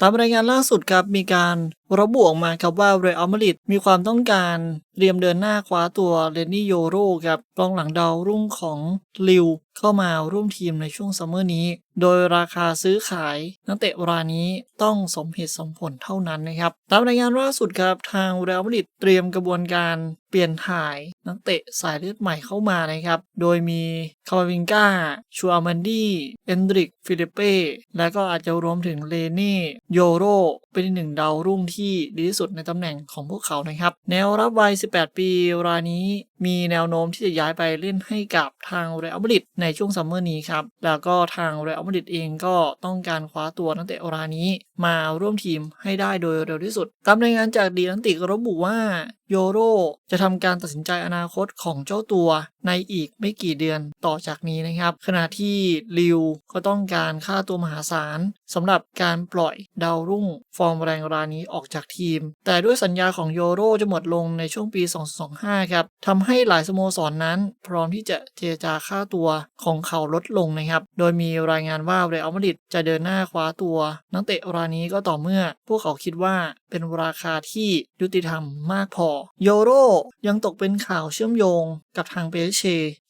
ตามรายงานล่าสุดครับมีการ ระบุออกมาครับว่าเรอัลมาดริดมีความต้องการเตรียมเดินหน้าคว้าตัวเรนนี่โยโรครับกองหลังดาวรุ่งของลิวเข้ามาร่วมทีมในช่วงซัมเมอร์นี้ โดยราคาซื้อขายนักเตะรายนี้ต้องสมเหตุสมผลเท่านั้นนะครับตามรายงานล่าสุดครับทางเรอัลมาดริดเตรียมกระบวนการเปลี่ยนถ่ายนักเตะสายเลือดใหม่เข้ามานะครับ โดยมีคาร์วิงกาชัวมันดี้เอนดริกฟิลิเป้และก็อาจจะรวมถึงเลเน่โยโรเป็นหนึ่งดาวรุ่งที่ดีที่สุดในตำแหน่งของพวกเขานะครับ แนวรับวัย 18 ปีรายนี้มีแนวโน้มที่จะย้ายไปเล่นให้กับทางเรอัลมาดริดในช่วงซัมเมอร์นี้ครับ แล้วก็ทางเรอัลมาดริดเองก็ต้องการคว้าตัวนักเตะรายนี้ มาร่วมทีมให้ได้โดยเร็วที่สุดตามรายงานจากดีลันติกระบุว่า โยโรจะทำการตัดสินใจอนาคตของเจ้าตัวในอีกไม่กี่เดือนต่อจากนี้นะครับ ขณะที่ลิวก็ต้องการค่าตัวมหาศาลสำหรับการปล่อยดาวรุ่ง ฟอร์มแรงรานี้ออกจากทีม แต่ด้วยสัญญาของโยโรจะหมดลงในช่วงปี 2025 ครับทำให้หลายสโมสรนนั้น พร้อมที่จะเจรจาค่าตัวของเขาลดลงนะครับ โดยมีรายงานว่าเรอัลมาดริดจะเดินหน้าคว้าตัว นักเตะรายนี้ก็ต่อเมื่อ พวกเขาคิดว่า เป็นราคาที่ยุติธรรมมากพอ โยโรยังตกเป็นข่าวเชื่อมโยงกับทางเปเช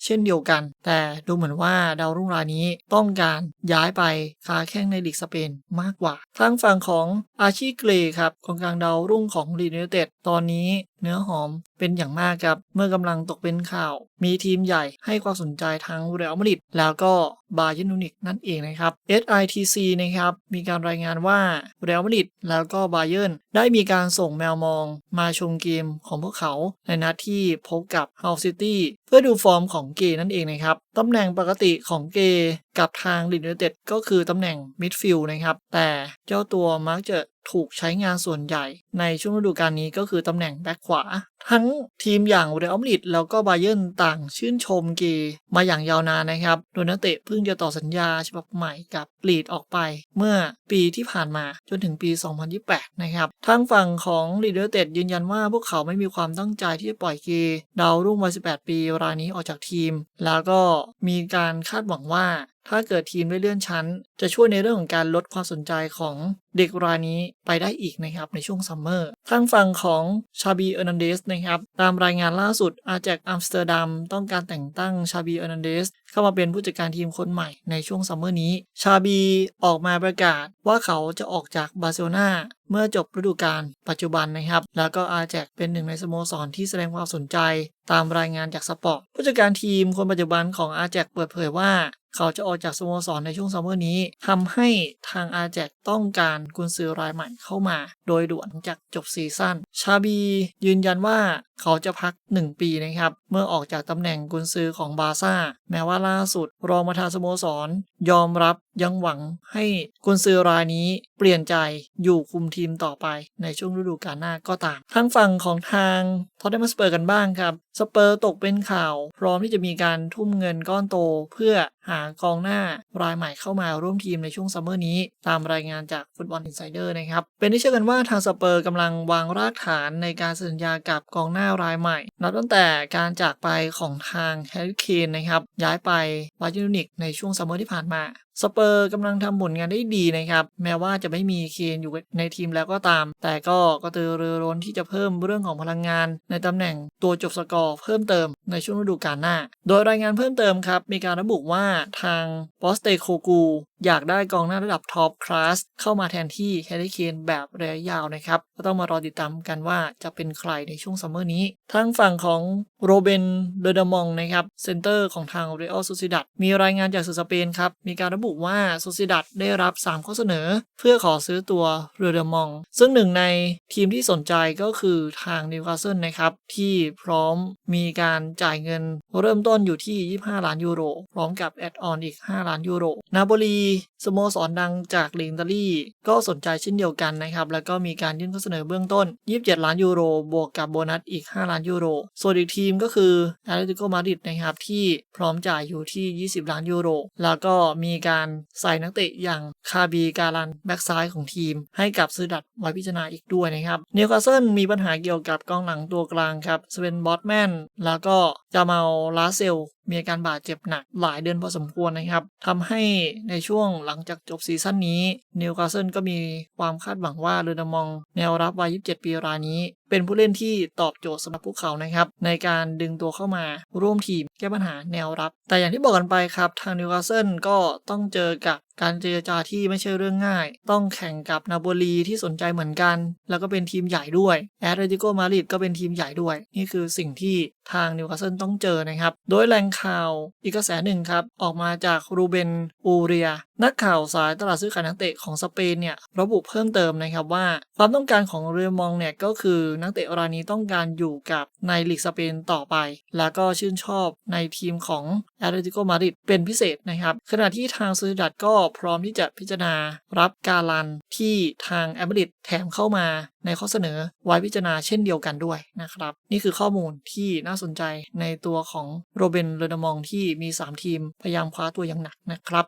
เช่นเดียวกัน แต่ดูเหมือนว่าดาวรุ่งรายนี้ต้องการย้ายไปค้าแข่งในลีกสเปนมากกว่า ทางฝั่งของอาชีเกรครับกองกลางดาวรุ่งของลีเนเต็ดตอนนี้ เนื้อหอมเป็นอย่างมากครับ เมื่อกำลังตกเป็นข่าว มีทีมใหญ่ให้ความสนใจทั้งเรอัลมาดริดแล้วก็บาเยร์นูนิกนั่นเองนะครับ SITC นะครับมีการรายงานว่าเรอัลมาดริดแล้วก็บาเยร์นได้มีการส่งแมวมองมาชมเกมของพวกเขาในนัดที่พบกับเฮาซิตี้เพื่อดูฟอร์มของเกนั่นเองนะครับตำแหน่งปกติของเกกับทางลินเนเต็ดก็คือตำแหน่งมิดฟิลด์นะครับ แต่เจ้าตัวมักจะถูกใช้งานส่วนใหญ่ ในช่วงฤดูกาลนี้ก็คือตำแหน่งแบ็คขวา ทั้งทีมอย่างเรอัลมาดริดแล้วก็บาเยิร์นต่างชื่นชมเกมาอย่างยาวนานนะครับ โดยนักเตะเพิ่งจะต่อสัญญาฉบับใหม่กับลีดออกไป เมื่อปีที่ผ่านมาจนถึงปี 2028 นะครับทางฝั่งของลีดเดอร์เต็ดยืนยันว่าพวกเขาไม่มีความตั้งใจที่จะปล่อยเกดาวรุ่งวัย 18 ปีรายนี้ออกจากทีม แล้วก็มีการคาดหวังว่า ถ้าเกิดทีมได้เลื่อนชั้น จะช่วยในเรื่องของการลดความสนใจของเด็กรายนี้ไปได้อีกนะครับในช่วงซัมเมอร์ทางฝั่งของชาบีเออร์นันเดสนะครับ ตามรายงานล่าสุดอาแจกอัมสเตอร์ดัมต้องการแต่งตั้งชาบีเออร์นันเดสเข้ามาเป็นผู้จัดการทีมคนใหม่ในช่วงซัมเมอร์นี้ ชาบีออกมาประกาศว่าเขาจะออกจากบาร์เซโลนาเมื่อจบฤดูกาลปัจจุบันนะครับ แล้วก็อาแจกเป็นหนึ่งในสโมสรที่แสดงความสนใจ ตามรายงานจากสปอร์ตผู้จัดการทีมคนปัจจุบันของอาแจกเปิดเผยว่า เขาจะออกจากสโมสรในช่วงซัมเมอร์นี้ทำให้ทางอาแจกต้องการกุนซือรายใหม่เข้ามา โดยด่วนจากจบซีซั่นชาบียืนยันว่า เขาจะพัก 1 ปีนะครับ เมื่อออกจากตำแหน่งกุนซือของบาซ่า แม้ว่าล่าสุด รองประธานสโมสร ยอมรับยังหวังให้กุนซือรายนี้เปลี่ยนใจอยู่คุมทีมต่อไปในช่วงฤดูกาลหน้าก็ตามทางฝั่งของทางทอตเทนสเปอร์กันบ้างครับ สเปอร์ตกเป็นข่าว พร้อมที่จะมีการทุ่มเงินก้อนโต เพื่อหากองหน้ารายใหม่เข้ามาร่วมทีมในช่วงซัมเมอร์นี้ ตามรายงานจากฟุตบอลอินไซเดอร์นะครับเป็นที่เชื่อกันว่าทางสเปอร์กำลังวางรากฐานในการสัญญากับกองหน้ารายใหม่ นับตั้งแต่การจากไปของทางแฮร์รี่เคนนะครับย้ายไปบาเยอร์นิกในช่วงซัมเมอร์ที่ผ่านมา สเปอร์กำลังทำผลงานได้ดีนะครับ แม้ว่าจะไม่มีเคนอยู่ในทีมแล้วก็ตาม แต่ก็กระตือรือร้นที่จะเพิ่มเรื่องของพลังงาน ในตำแหน่งตัวจบสกอร์เพิ่มเติมในช่วงฤดูกาลหน้า โดยรายงานเพิ่มเติมครับ มีการระบุว่าทางบอสเตโคกูอยากได้กองหน้าระดับท็อปคลาสเข้ามาแทนที่แฮร์รี่เคนแบบระยะยาวนะครับ ก็ต้องมารอติดตามกันว่าจะเป็นใครในช่วงซัมเมอร์นี้ ทางฝั่งของโรเบนเดอร์มองนะครับเซนเตอร์ของทางเรอัลซูซิดัตมีรายงานจากสื่อสเปนครับมีการระบุว่าซูซิดัตได้รับ 3 ข้อเสนอ เพื่อขอซื้อตัวเรเดอร์มอง ซึ่งหนึ่งในทีมที่สนใจก็คือทางนิวคาสเซิลนะครับที่พร้อมมีการจ่ายเงินเริ่มต้นอยู่ที่ 25 ล้านยูโร พร้อมกับแอดออนอีก 5 ล้านยูโร นาโปลีสโมสรดังจากลีกอิตาลีก็สนใจเช่นเดียวกันนะครับ แล้วก็มีการยื่นข้อเสนอเบื้องต้น 27 ล้านยูโร บวกกับโบนัสอีก 5 ล้านยูโร ส่วนอีกทีมก็คือแอตเลติโกมาดริดนะครับที่พร้อมจ่ายอยู่ที่ 20 ล้านยูโร แล้วก็มีการใส่นักเตะอย่างคาบีการันแบ็กซ้ายของทีม ให้กับซื้อดัดไว้พิจารณาอีกด้วยนะครับนิวคาสเซิลมีปัญหาเกี่ยวกับกองหลังตัวกลางครับสเวนบอตแมนแล้วก็จามาลลาเซล มีอาการบาดเจ็บหนักหลายเดือนพอสมควรนะครับทำให้ในช่วงหลังจากจบซีซั่นนี้นิวคาสเซิลก็มีความคาดหวังว่าเรนามองแนวรับวัย 27 ปีรายนี้ เป็นผู้เล่นที่ตอบโจทย์สำหรับพวกเขานะครับ ในการดึงตัวเข้ามาร่วมทีมแก้ปัญหาแนวรับ แต่อย่างที่บอกกันไปครับ ทางนิวคาสเซิลก็ต้องเจอกับ การเจรจาที่ไม่ใช่เรื่องง่าย ต้องแข่งกับนาโปลีที่สนใจเหมือนกัน แล้วก็เป็นทีมใหญ่ด้วยแอตเลติโกมาดริดก็เป็นทีมใหญ่ด้วย นี่คือสิ่งที่ทางนิวคาสเซิลต้องเจอนะครับ โดยแหล่งข่าวอีกกระแสหนึ่งครับ ออกมาจากรูเบนอูเรีย นักข่าวสายตลาดซื้อขายนักเตะของสเปนเนี่ยระบุเพิ่มเติมนะครับว่า ความต้องการของเรอมองเนี่ยก็คือนักเตะรายนี้ต้องการอยู่กับในลีกสเปนต่อไป แล้วก็ชื่นชอบในทีมของแอตเลติโกมาดริดเป็นพิเศษนะครับขณะที่ทางซูดัดก็พร้อมที่จะพิจารณา รับการันที่ทางแอตมาดริดแถมเข้ามาในข้อเสนอไว้พิจารณาเช่นเดียวกันด้วยนะครับ นี่คือข้อมูลที่น่าสนใจในตัวของโรเบนเรนมองที่มี 3 ทีมพยายามคว้าตัวอย่างหนักนะครับ